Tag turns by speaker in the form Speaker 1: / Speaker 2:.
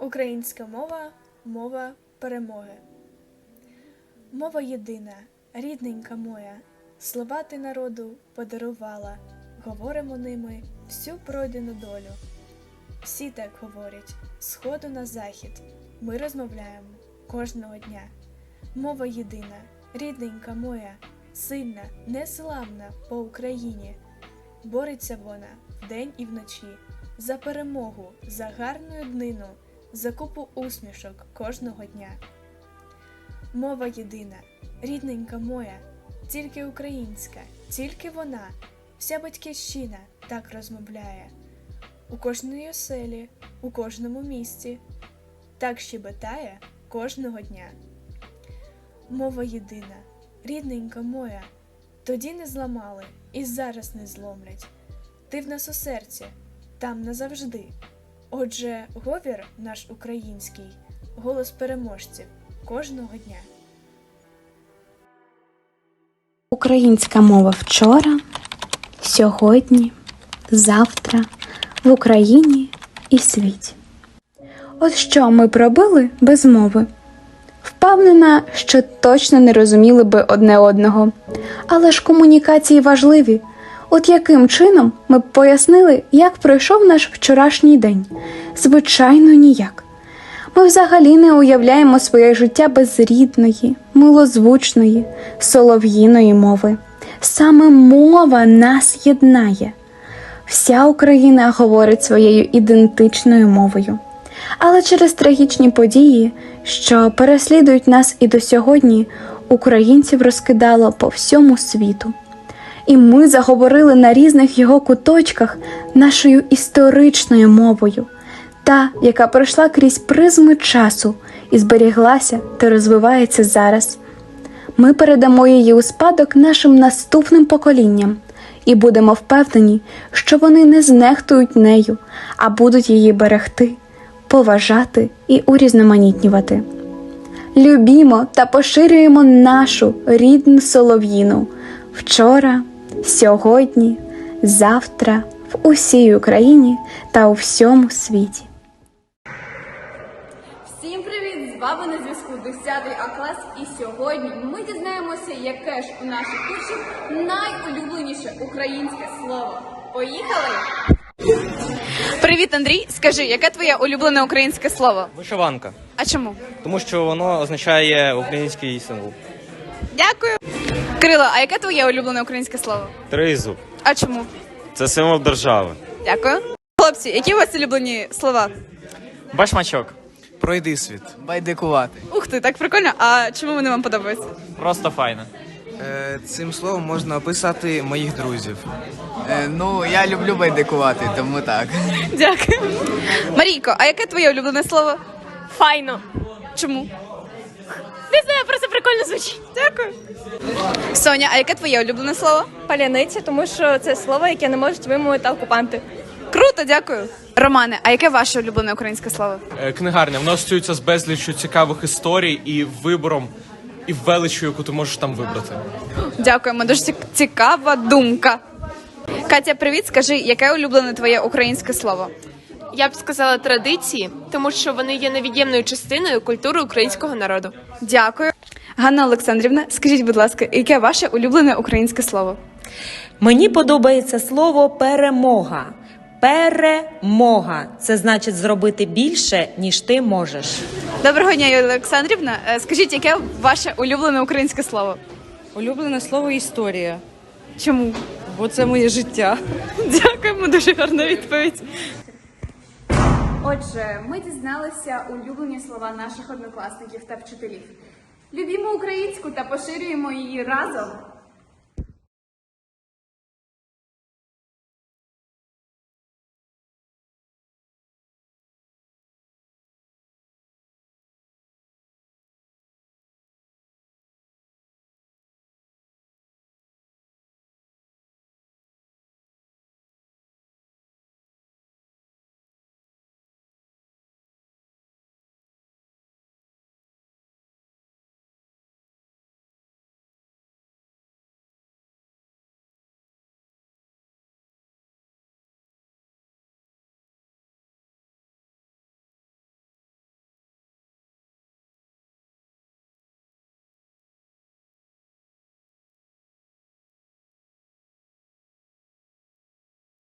Speaker 1: Українська мова мова перемоги. Мова єдина, рідненька моя, слова ти народу подарувала, говоримо ними всю пройдену долю. Всі так говорять, сходу на захід. Ми розмовляємо кожного дня. Мова єдина, рідненька моя, сильна, неславна по Україні. Бореться вона вдень і вночі за перемогу, за гарну днину, за купу усмішок кожного дня. Мова єдина, рідненька моя, тільки українська, тільки вона, вся батьківщина так розмовляє. У кожній оселі, у кожному місті, так щебетає кожного дня. Мова єдина, рідненька моя, тоді не зламали і зараз не зломлять. Ти в нас у серці, там назавжди. Отже, говір наш український, голос переможців кожного дня.
Speaker 2: Українська мова вчора, сьогодні, завтра, в Україні і світі. От що ми пробили без мови? Впевнена, що точно не розуміли би одне одного. Але ж комунікації важливі. От яким чином ми б пояснили, як пройшов наш вчорашній день? Звичайно, ніяк. Ми взагалі не уявляємо своє життя без рідної, милозвучної, солов'їної мови. Саме мова нас єднає. Вся Україна говорить своєю ідентичною мовою. Але через трагічні події, що переслідують нас і до сьогодні, українців розкидало по всьому світу. І ми заговорили на різних його куточках нашою історичною мовою, та, яка пройшла крізь призми часу і зберіглася та розвивається зараз. Ми передамо її у спадок нашим наступним поколінням і будемо впевнені, що вони не знехтують нею, а будуть її берегти, поважати і урізноманітнювати. Любімо та поширюємо нашу рідну солов'їну вчора, сьогодні, завтра, в усій Україні та у всьому світі.
Speaker 3: Всім привіт! З вами на зв'язку 10 А клас. І сьогодні ми дізнаємося, яке ж у наших учнів найулюбленіше українське слово. Поїхали!
Speaker 4: Привіт, Андрій. Скажи, яке твоє улюблене українське слово?
Speaker 5: Вишиванка,
Speaker 4: А чому?
Speaker 5: тому що воно означає український символ.
Speaker 4: Дякую. Кирило, а яке твоє улюблене українське слово?
Speaker 6: Тризуб.
Speaker 4: А чому?
Speaker 6: Це символ держави.
Speaker 4: Дякую. Хлопці, які у вас улюблені слова?
Speaker 5: Башмачок.
Speaker 7: Пройди світ. Байдикувати.
Speaker 4: Ух ти, так прикольно. А чому вони вам подобаються?
Speaker 5: Просто файно.
Speaker 7: Е, цим словом можна описати моїх друзів. Е, ну, я люблю байдикувати, тому так.
Speaker 4: Дякую. Марійко, а яке твоє улюблене слово?
Speaker 8: Файно.
Speaker 4: Чому?
Speaker 8: Не знаю, просто прикольно звучить.
Speaker 4: Дякую. Соня, а яке твоє улюблене слово?
Speaker 8: Паляниця, тому що це слово, яке не можуть вимовити окупанти.
Speaker 4: Круто, дякую. Романе, а яке ваше улюблене українське слово?
Speaker 9: Е, книгарня. Воно асоціюється з безліччю цікавих історій і вибором, і величчю, яку ти можеш там вибрати.
Speaker 4: Дякуємо, дуже цікава думка. Катя, привіт. Скажи, яке улюблене твоє українське слово?
Speaker 10: Я б сказала традиції, тому що вони є невід'ємною частиною культури українського народу.
Speaker 4: Дякую. Ганна Олександрівна, скажіть, будь ласка, яке ваше улюблене українське слово?
Speaker 11: Мені подобається слово перемога. Перемога це значить зробити більше, ніж ти можеш.
Speaker 4: Доброго дня, Юлія Олександрівна. Е, Скажіть, яке ваше улюблене українське слово?
Speaker 12: Улюблене слово історія,
Speaker 4: Чому?
Speaker 12: бо це моє життя.
Speaker 4: Дякуємо, дуже гарна відповідь.
Speaker 3: Отже, ми дізналися улюблені слова наших однокласників та вчителів. Любімо українську та поширюємо її разом.